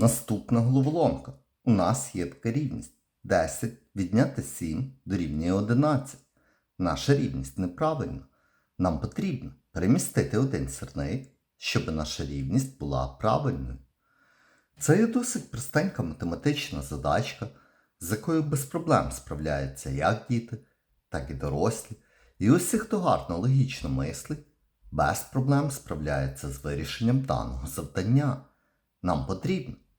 Наступна головоломка. У нас є така рівність. 10 відняти 7 дорівнює 11. Наша рівність неправильна. Нам потрібно перемістити один сірник, щоб наша рівність була правильною. Це є досить простенька математична задачка, з якою без проблем справляються як діти, так і дорослі. І усі, хто гарно логічно мислить, без проблем справляється з вирішенням даного завдання. Нам потрібно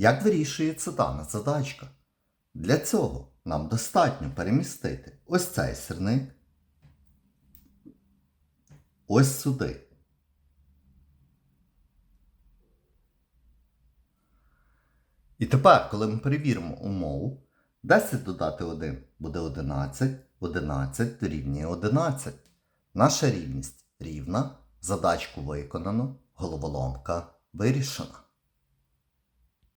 Як вирішується дана задачка? Для цього нам достатньо перемістити ось цей сірник ось сюди. І тепер, коли ми перевіримо умову, 10 додати 1 буде 11, 11 дорівнює 11. Наша рівність рівна, задачку виконано, головоломка вирішена.